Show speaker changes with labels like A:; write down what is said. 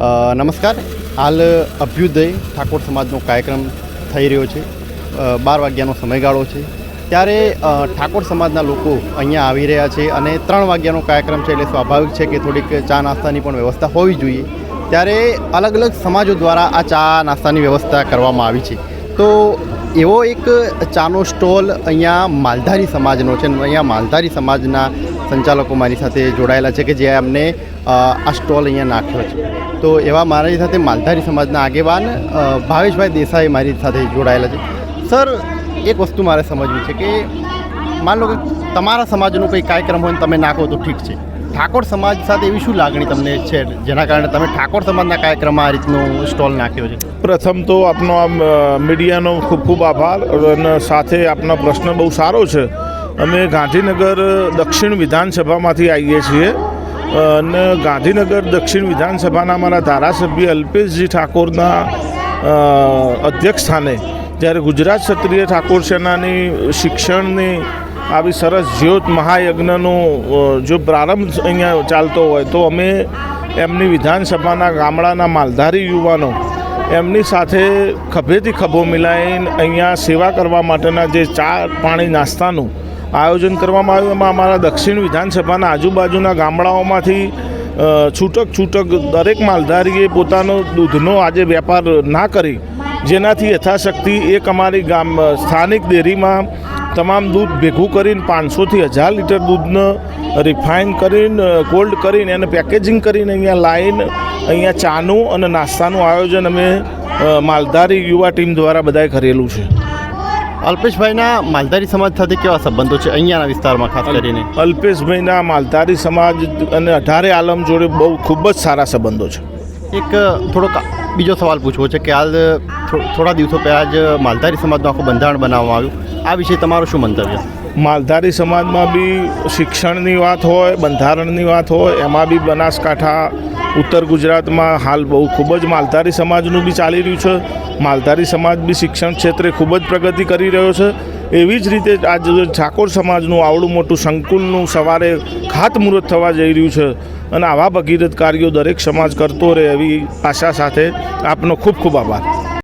A: નમસ્કાર. હાલ અભ્યુદય ઠાકોર સમાજનો કાર્યક્રમ થઈ રહ્યો છે. બાર વાગ્યાનો સમયગાળો છે. ત્યારે ઠાકોર સમાજના લોકો અહીંયા આવી રહ્યા છે અને ત્રણ વાગ્યાનો કાર્યક્રમ છે એટલે સ્વાભાવિક છે કે થોડીક ચા નાસ્તાની પણ વ્યવસ્થા હોવી જોઈએ. ત્યારે અલગ અલગ સમાજો દ્વારા આ ચા નાસ્તાની વ્યવસ્થા કરવામાં આવી છે. તો એવો એક ચાનો સ્ટોલ અહીંયા માલધારી સમાજનો છે અહીંયા માલધારી સમાજના સંચાલકો મારી સાથે જોડાયેલા છે કે જે અમને આ સ્ટોલ અહીંયા નાખ્યો છે. તો એવા મારી સાથે માલધારી સમાજના આગેવાન ભાવેશભાઈ દેસાઈ મારી સાથે જોડાયેલા છે. સર, એક વસ્તુ મારે સમજવી છે કે માન લો કે તમારા સમાજનો કોઈ કાર્યક્રમ હોય તમે નાખો તો ઠીક છે. ઠાકોર સમાજ સાથે એવી શું લાગણી તમને છે? જેના કારણે તમે ઠાકોર સમાજના કાર્યક્રમમાં આ રીતનો સ્ટોલ નાખ્યો છે?
B: પ્રથમ તો આપનો આ મીડિયાનો ખૂબ ખૂબ આભાર અને સાથે આપનો પ્રશ્ન બહુ સારો છે. અમે ગાંધીનગર દક્ષિણ વિધાનસભામાંથી આવીએ છીએ. અને ગાંધીનગર દક્ષિણ વિધાનસભાના અમારા ધારાસભ્ય અલ્પેશજી ઠાકોરના અધ્યક્ષ સ્થાને જ્યારે ગુજરાત ક્ષત્રિય ઠાકોર સેનાની શિક્ષણની આવી સરસ જ્યોત મહાયજ્ઞનો જો પ્રારંભ અહીંયા ચાલતો હોય તો અમે એમની વિધાનસભાના ગામડાના માલધારી યુવાનો એમની સાથે ખભેથી ખભો મિલાવીને અહીંયા સેવા કરવા માટેના જે ચા પાણી નાસ્તાનું આયોજન કરવામાં આવ્યું. એમાં અમારા દક્ષિણ વિધાનસભાના આજુબાજુના ગામડાઓમાંથી છૂટક છૂટક દરેક માલધારીએ પોતાનો દૂધનો આજે વેપાર ના કરી, જેનાથી યથાશક્તિ એક અમારી ગામ સ્થાનિક ડેરીમાં તમામ દૂધ ભેગું કરીને પાંચસોથી હજાર લીટર દૂધને રિફાઇન કરીને કોલ્ડ કરીને એને પેકેજિંગ કરીને અહીંયા લાઈન, અહીંયા ચાનું અને નાસ્તાનું આયોજન અમે માલધારી યુવા ટીમ દ્વારા બધાએ કરેલું છે.
A: અલ્પેશભાઈના માલધારી સમાજ સાથે કેવા સંબંધો છે અહીંયાના વિસ્તારમાં ખાસ કરીને?
B: અલ્પેશભાઈના માલધારી સમાજ અને અઢારે આલમ જોડે બહુ ખૂબ જ સારા સંબંધો છે.
A: એક થોડોક બીજો સવાલ પૂછવો છે કે હાલ થોડા દિવસો પહેલાં જ માલધારી સમાજનું આખું બંધારણ બનાવવામાં આવ્યું. આ વિશે તમારું શું મંતવ્ય?
B: માલધારી સમાજમાં બી શિક્ષણની વાત હોય, બંધારણની વાત હોય, એમાં બી બનાસકાંઠા, ઉત્તર ગુજરાતમાં હાલ બહુ ખૂબ જ માલધારી સમાજનું બી ચાલી રહ્યું છે. માલધારી સમાજ બી શિક્ષણ ક્ષેત્રે ખૂબ જ પ્રગતિ કરી રહ્યો છે. એવી જ રીતે આજ ઠાકોર સમાજનું આવડું મોટું સંકુલનું સવારે ખાતમુહૂર્ત થવા જઈ રહ્યું છે અને આવા ભગીરથ કાર્યો દરેક સમાજ કરતો રહે એવી આશા સાથે આપનો ખૂબ ખૂબ આભાર.